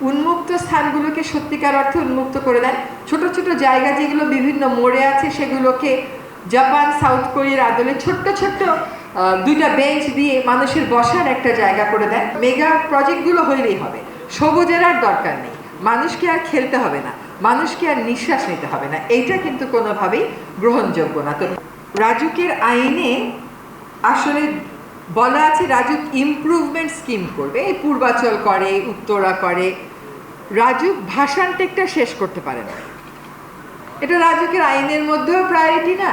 উন্মুক্ত স্থানগুলোকে সত্যিকার অর্থে উন্মুক্ত করে দেন ছোট ছোট জায়গা যেগুলো বিভিন্ন মোড়ে আছে, সেগুলোকে জাপান, সাউথ কোরিয়ার আদলে ছোট্ট ছোট্ট দুইটা বেঞ্চ দিয়ে মানুষের বসার একটা জায়গা করে দেন মেগা প্রজেক্টগুলো হইলেই হবে। সবুজের আর দরকার নেই। মানুষকে আর খেলতে হবে না। মানুষকে আর নিঃশ্বাস নিতে হবে না। এইটা কিন্তু কোনোভাবেই গ্রহণযোগ্য না। তো রাজুকের আইনে আসলে বলা আছে রাজুক ইমপ্রুভমেন্ট স্কিম করবে, এই পূর্বাচল করে, উত্তরা করে। রাজুক ভাষান টেকটা শেষ করতে পারে না। এটা রাজুকের আইনের মধ্যেও প্রায়োরিটি না।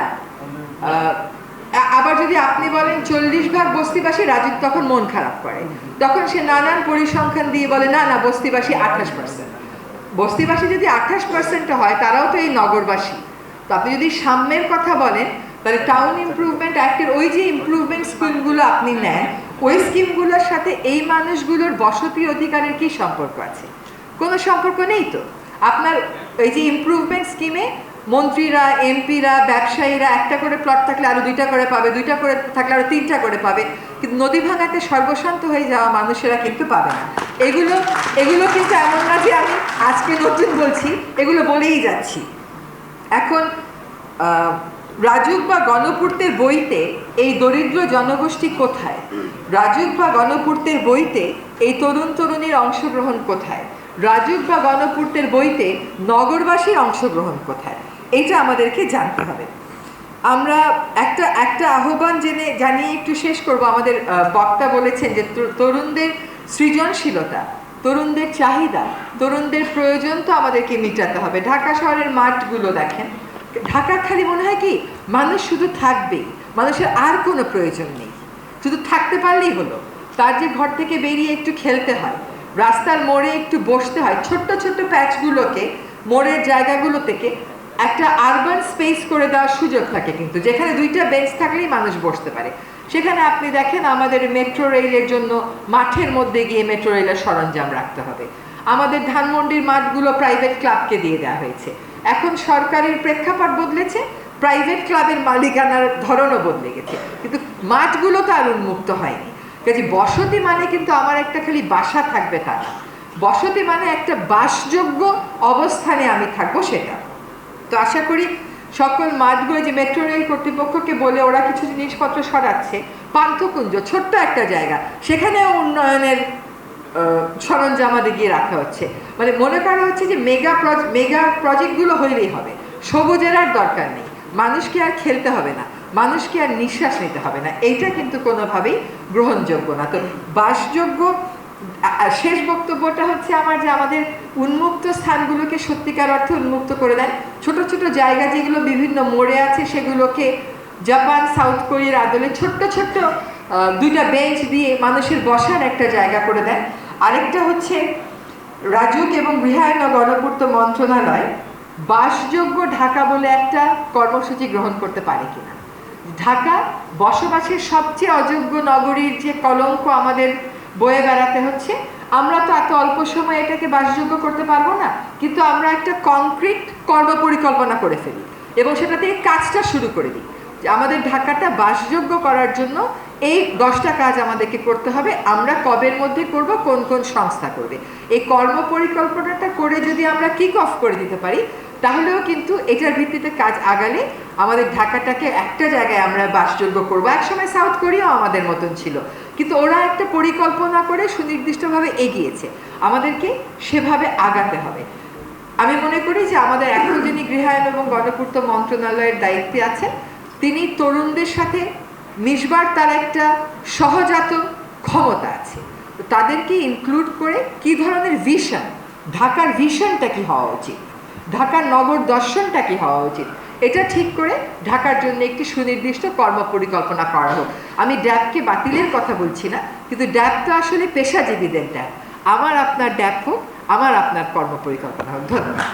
আবার যদি আপনি বলেন চল্লিশ ভাগ বস্তিবাসী, রাজুক তখন মন খারাপ করে। তখন সে নানান পরিসংখ্যান দিয়ে বলে, না না, বস্তিবাসী আঠাশ পার্সেন্ট বস্তিবাসী যদি আঠাশ পার্সেন্ট হয়, তারাও তো এই নগরবাসী। তো আপনি যদি সাম্যের কথা বলেন তাহলে টাউন ইমপ্রুভমেন্ট অ্যাক্টের ওই যে ইমপ্রুভমেন্ট স্কিমগুলো আপনি নেন, ওই স্কিমগুলোর সাথে এই মানুষগুলোর বসতি অধিকারের কি সম্পর্ক আছে? কোনো সম্পর্ক নেই তো? আপনার এই যে ইমপ্রুভমেন্ট স্কিমে মন্ত্রীরা এমপিরা ব্যবসায়ীরা একটা করে প্লট থাকলে আরও দুইটা করে পাবে, দুইটা করে থাকলে আরও তিনটা করে পাবে, কিন্তু নদী ভাঙাতে সর্বশান্ত হয়ে যাওয়া মানুষেরা কিন্তু পাবে না। এগুলো এগুলো কিন্তু এমন না যে আমি আজকে নতুন বলছি, এগুলো বলেই যাচ্ছি। এখন রাজুক বা গণপূর্তের বইতে এই দরিদ্র জনগোষ্ঠী কোথায়? রাজুক বা গণপূর্তের বইতে এই তরুণ তরুণীর অংশগ্রহণ কোথায়? রাজুক বা গণপূর্তের বইতে নগরবাসীর অংশগ্রহণ কোথায়? এইটা আমাদেরকে জানতে হবে। আমরা একটা একটা আহ্বান জেনে, জানিয়ে একটু শেষ করব। আমাদের বক্তা বলেছেন যে তরুণদের সৃজনশীলতা, তরুণদের চাহিদা, তরুণদের প্রয়োজন তো আমাদেরকে মিটাতে হবে। ঢাকা শহরের মাঠগুলো দেখেন। ঢাকা খালি মনে হয় কি, মানুষ শুধু থাকবেই, মানুষের আর কোনো প্রয়োজন নেই। শুধু থাকতে পারলেই হলো। তার যে ঘর থেকে বেরিয়ে একটু খেলতে হয়, রাস্তার মোড়ে একটু বসতে হয়, ছোট্ট ছোট্ট প্যাচগুলোকে, মোড়ের জায়গাগুলো থেকে একটা আরবান স্পেস করে দেওয়ার সুযোগ থাকে কিন্তু, যেখানে দুইটা বেঞ্চ থাকলেই মানুষ বসতে পারে। সেখানে আপনি দেখেন আমাদের মেট্রো রেলের জন্য মাঠের মধ্যে গিয়ে মেট্রো রেলের সরঞ্জাম রাখতে হবে। আমাদের ধানমন্ডির মাঠগুলো প্রাইভেট ক্লাবকে দিয়ে দেওয়া হয়েছে। এখন সরকারের প্রেক্ষাপট বদলেছে প্রাইভেট ক্লাবের মালিকানার ধরনও বদলে গেছে। কিন্তু মাঠগুলো তো আর উন্মুক্ত হয়নি। কাজে বসতি মানে কিন্তু আমার একটা খালি বাসা থাকবে তা না। বসতি মানে একটা বাসযোগ্য অবস্থানে আমি থাকব সেটা। তো আশা করি সকল মাঠগুলো যে মেট্রো রেল কর্তৃপক্ষকে বলে ওরা কিছু জিনিসপত্র সরাচ্ছে, পান্থকুঞ্জ, ছোট্ট একটা জায়গা, সেখানেও উন্নয়নের সরঞ্জামাদি গিয়ে রাখা হচ্ছে। মানে মনে করা হচ্ছে যে মেগা মেগা প্রজেক্টগুলো হইলেই হবে। সবুজের আর দরকার নেই। মানুষকে আর খেলতে হবে না। মানুষকে আর নিঃশ্বাস নিতে হবে না। এইটা কিন্তু কোনোভাবেই গ্রহণযোগ্য না। তো বাসযোগ্য শেষ বক্তব্যটা হচ্ছে আমার যে আমাদের উন্মুক্ত স্থানগুলোকে সত্যিকার অর্থে উন্মুক্ত করে দেন। ছোট ছোট জায়গা যেগুলো বিভিন্ন মোড়ে আছে, সেগুলোকে জাপান, সাউথ কোরিয়ার আদলে ছোট্ট ছোট্ট দুইটা বেঞ্চ দিয়ে মানুষের বসার একটা জায়গা করে দেন। আরেকটা হচ্ছে রাজুক এবং গৃহায়ন ও গণপূর্ত মন্ত্রণালয় বাসযোগ্য ঢাকা বলে একটা কর্মসূচি গ্রহণ করতে পারে কিনা। ঢাকা বসবাসের সবচেয়ে অযোগ্য নগরীর যে কলঙ্ক আমাদের বয়ে বেড়াতে হচ্ছে, আমরা তো এত অল্প সময়ে এটাকে বাসযোগ্য করতে পারব না, কিন্তু আমরা একটা কংক্রিট কর্মপরিকল্পনা করে ফেলি এবং সেটা কাজটা শুরু করে দিই। আমাদের ঢাকাটা বাসযোগ্য করার জন্য এই দশটা কাজ আমাদেরকে করতে হবে। আমরা কবের মধ্যে করব, কোন কোন সংস্থা করবে। এই কর্ম পরিকল্পনাটা করে যদি আমরা কিক অফ করে দিতে পারি, তাহলেও কিন্তু এটার ভিত্তিতে কাজ আগালে আমাদের ঢাকাটাকে একটা জায়গায় আমরা বাসযোগ্য করব। একসময় সাউথ কোরিয়াও আমাদের মতন ছিল। কিন্তু ওরা একটা পরিকল্পনা করে সুনির্দিষ্টভাবে এগিয়েছে। আমাদেরকে সেভাবে আগাতে হবে। আমি মনে করি যে আমাদের এখন যিনি গৃহায়ন এবং গণপূর্ত মন্ত্রণালয়ের দায়িত্বে আছেন তিনি তরুণদের সাথে মিশবার তার একটা সহজাত ক্ষমতা আছে। তাদেরকে ইনক্লুড করে কি ধরনের ভিশন ঢাকার ভিশনটা কি হওয়া উচিত? ঢাকার নগর দর্শনটা কি হওয়া উচিত? এটা ঠিক করে ঢাকার জন্য একটি সুনির্দিষ্ট কর্ম পরিকল্পনা করা হোক। আমি ড্যাবকে বাতিলের কথা বলছি না, কিন্তু ড্যাব তো আসলে পেশাজীবীদের ড্যাব। আমার আপনার ড্যাব হোক, আমার আপনার কর্ম পরিকল্পনা হোক। ধন্যবাদ।